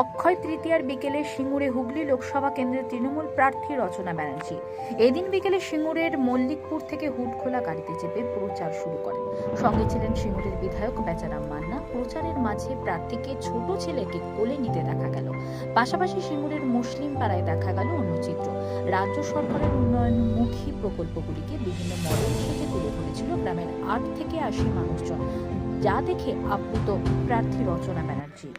অক্ষয় তৃতীয়ার বিকেলে সিঙ্গুরে হুগলি লোকসভা কেন্দ্রের তৃণমূল প্রার্থী রচনা ব্যানার্জি। এদিন বিকেলে সিঙ্গুরের মল্লিকপুর থেকে হুডখোলা গাড়িতে চেপে প্রচার শুরু করেন। সঙ্গে ছিলেন সিঙ্গুরের বিধায়ক বেচারাম মান্না। প্রচারের মাঝে প্রার্থীকে ছোট ছেলেকে কোলে নিতে দেখা গেল। পাশাপাশি সিঙ্গুরের মুসলিম পাড়ায় দেখা গেল অন্য চিত্র। রাজ্য সরকারের উন্নয়নমুখী প্রকল্পগুলিকে বিভিন্ন মডেল সেজে তুলে ধরেছিল গ্রামের আট থেকে আশি মানুষজন। যা দেখে আপ্লুত প্রার্থী রচনা ব্যানার্জি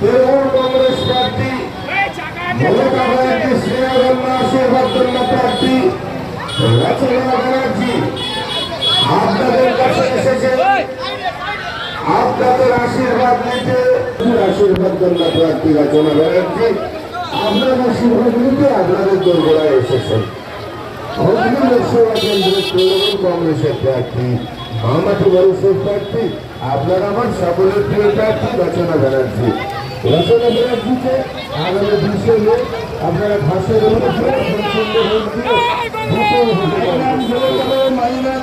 তৃণমূল কংগ্রেস প্রার্থী মমতা ব্যানার্জি স্নেহধন্য আশীর্বাদন্য প্রার্থী রচনা ব্যানার্জি আপনাদের কাছে এসেছে। আপনাদের আশীর্বাদ নিতে আশীর্বাদ জন্য প্রার্থী রচনা ব্যানার্জি। আপনার আশীর্বাদ নিতে আপনাদের দোরগোড়ায় এসেছেন হুগলি লোকসভা কেন্দ্রের তৃণমূল কংগ্রেসের আমার সকলের প্রিয় প্রার্থী রচনা ব্যানার্জি। রচনা ব্যানার্জিকে আগামী বিশে মে আপনারা ভাষার মাইনাস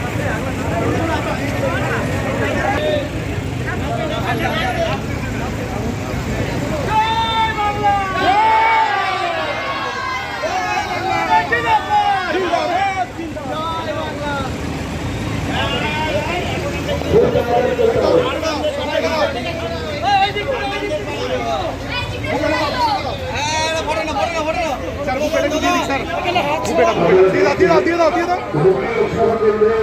Tira, tira, tira.